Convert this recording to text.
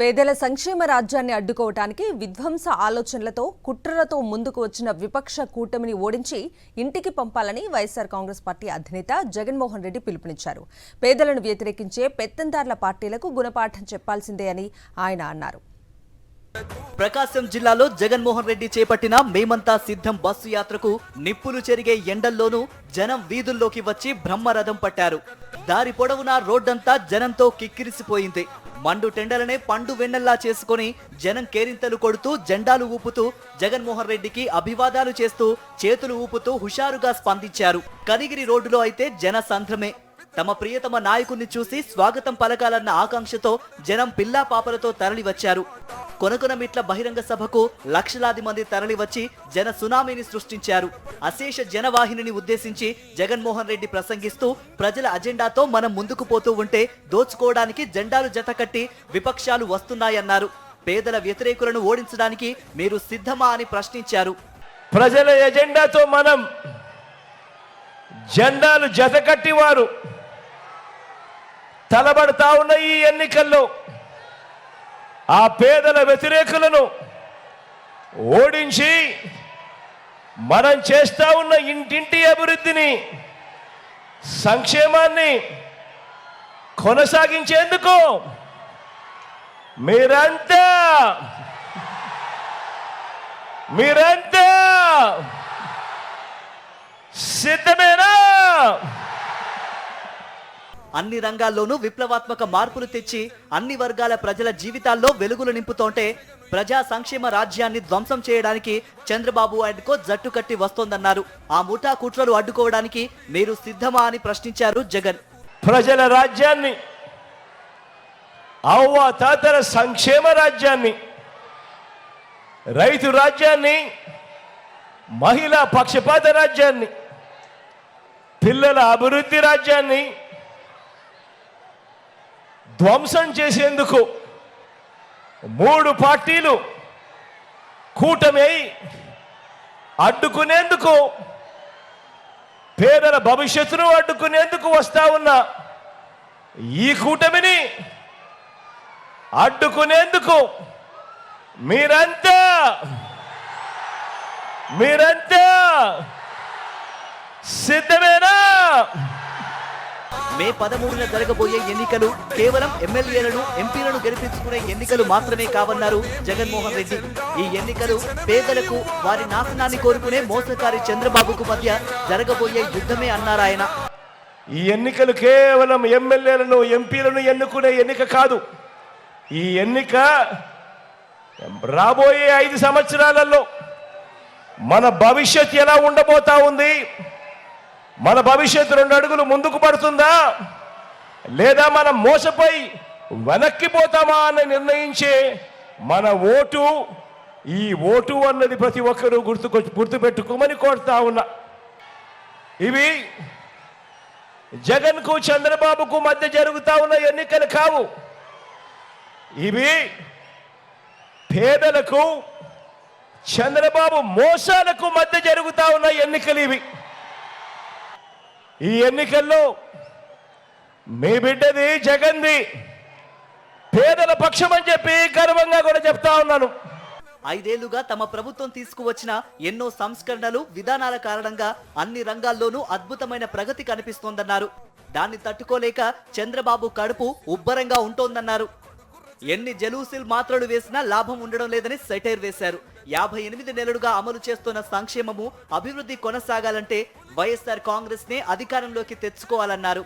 పేదల సంక్షేమ రాజ్యాన్ని అడ్డుకోవటానికి విధ్వంస ఆలోచనలతో కుట్రలతో ముందుకు వచ్చిన విపక్ష కూటమిని ఓడించి ఇంటికి పంపాలని వైఎస్ఆర్ కాంగ్రెస్ పార్టీ అధినేత జగన్మోహన్ రెడ్డి పిలుపునిచ్చారు. పేదలను వ్యతిరేకించే పెత్తందారుల పార్టీలకు గుణపాఠం చెప్పాల్సిందే అని ఆయన అన్నారు. ప్రకాశం జిల్లాలో జగన్మోహన్ రెడ్డి చేపట్టిన మేమంతా సిద్ధం బస్సు యాత్రకు నిప్పులు చెరిగే ఎండల్లోనూ జనం వీధుల్లోకి వచ్చి బ్రహ్మరథం పట్టారు. దారి పొడవునా రోడ్డంతా జనంతో కిక్కిరిసిపోయింది. మండు టెండలనే పండు వెన్నెల్లా చేసుకొని జనం కేరింతలు కొడుతూ జెండాలు ఊపుతూ జగన్మోహన్ రెడ్డికి అభివాదాలు చేస్తూ చేతులు ఊపుతూ హుషారుగా స్పందించారు. కనిగిరి రోడ్డులో అయితే జన సంద్రమే తమ ప్రియతమ నాయకుణ్ణి చూసి స్వాగతం పలకాలన్న ఆకాంక్షతో జనం పిల్లా పాపలతో తరలివచ్చారు కొనకొనమిట్ల బహిరంగ సభకు లక్షలాది మంది తరలివచ్చి జన సునామీని సృష్టించారు. అశేష జనవాహిని ఉద్దేశించి జగన్మోహన్ రెడ్డి ప్రసంగిస్తూ ప్రజల అజెండాతో మనం ముందుకు పోతూ ఉంటే దోచుకోవడానికి జెండాలు జతకట్టి విపక్షాలు వస్తున్నాయన్నారు. పేదల వ్యతిరేకులను ఓడించడానికి మీరు సిద్ధమా అని ప్రశ్నించారు. ప్రజల ఎజెండాతో మనం జెండాలు జతకట్టి వారు తలబడతా ఉన్న ఈ ఎన్నికల్లో ఆ పేదల వ్యతిరేకులను ఓడించి మనం చేస్తా ఉన్న ఇంటింటి అభివృద్ధిని సంక్షేమాన్ని కొనసాగించేందుకు మీరంతా మీరంతా సిద్ధమేనా? అన్ని రంగాల్లోనూ విప్లవాత్మక మార్పులు తెచ్చి అన్ని వర్గాల ప్రజల జీవితాల్లో వెలుగులు నింపుతోంటే ప్రజా సంక్షేమ రాజ్యాన్ని ధ్వంసం చేయడానికి చంద్రబాబు అండ్ కో జట్టు కట్టి వస్తోందన్నారు. ఆ ముఠా కుట్రలు అడ్డుకోవడానికి మీరు సిద్ధమా అని ప్రశ్నించారు జగన్. ప్రజల రాజ్యాన్ని అవ్వ తాతల సంక్షేమ రాజ్యాన్ని రైతు రాజ్యాన్ని మహిళా పక్షపాత రాజ్యాన్ని పిల్లల అభివృద్ధి రాజ్యాన్ని ధ్వంసం చేసేందుకు మూడు పార్టీలు కూటమి అడ్డుకునేందుకు పేదల భవిష్యత్తును అడ్డుకునేందుకు వస్తా ఉన్న ఈ కూటమిని అడ్డుకునేందుకు మీరంతా మీరంతా సిద్ధమేనా? మే పదమూడున జరగబోయే ఎన్నికలు కేవలం ఎమ్మెల్యేలను ఎంపీలను గెలిపించుకునే ఎన్నికలు మాత్రమే కావన్నారు జగన్మోహన్ రెడ్డి. ఈ ఎన్నికలు పేదలకు వారి నాశనాన్ని కోరుకునే మోసకారి చంద్రబాబుకు మధ్య జరగబోయే యుద్ధమే అన్నారాయన ఈ ఎన్నికలు కేవలం ఎమ్మెల్యేలను ఎంపీలను ఎన్నుకునే ఎన్నిక కాదు. ఈ ఎన్నిక రాబోయే ఐదు సంవత్సరాలలో మన భవిష్యత్ ఎలా ఉండబోతా ఉంది? మన భవిష్యత్తు రెండు అడుగులు ముందుకు పడుతుందా? లేదా మనం మోసపోయి వెనక్కి పోతామా అని నిర్ణయించే మన ఓటు ఈ ఓటు అన్నది ప్రతి ఒక్కరూ గుర్తుకొ గుర్తుపెట్టుకోమని కోరుతా ఉన్నా. ఇవి జగన్కు చంద్రబాబుకు మధ్య జరుగుతా ఉన్న ఎన్నికలు కావు. ఇవి పేదలకు చంద్రబాబు మోసాలకు మధ్య జరుగుతా ఉన్న ఎన్నికలు ఇవి. ఈ ఎన్నికల్లో మీ బిడ్డది జగన్ది పేదల పక్షం అని చెప్పి గర్వంగా కూడా చెప్తా ఉన్నాను. ఐదేళ్ళుగా తమ ప్రభుత్వం తీసుకువచ్చిన ఎన్నో సంస్కరణలు విధానాల కారణంగా అన్ని రంగాల్లోనూ అద్భుతమైన ప్రగతి కనిపిస్తోందన్నారు. దాన్ని తట్టుకోలేక చంద్రబాబు కడుపు ఉబ్బరంగా ఉంటోందన్నారు. ఎన్ని జలూసిల్ మాత్రలు వేసినా లాభం ఉండడం లేదని సెటైర్ వేశారు. యాభై ఎనిమిది నెలలుగా అమలు చేస్తున్న సంక్షేమము అభివృద్ధి కొనసాగాలంటే వైఎస్ఆర్ కాంగ్రెస్ నే అధికారంలోకి తెచ్చుకోవాలన్నారు.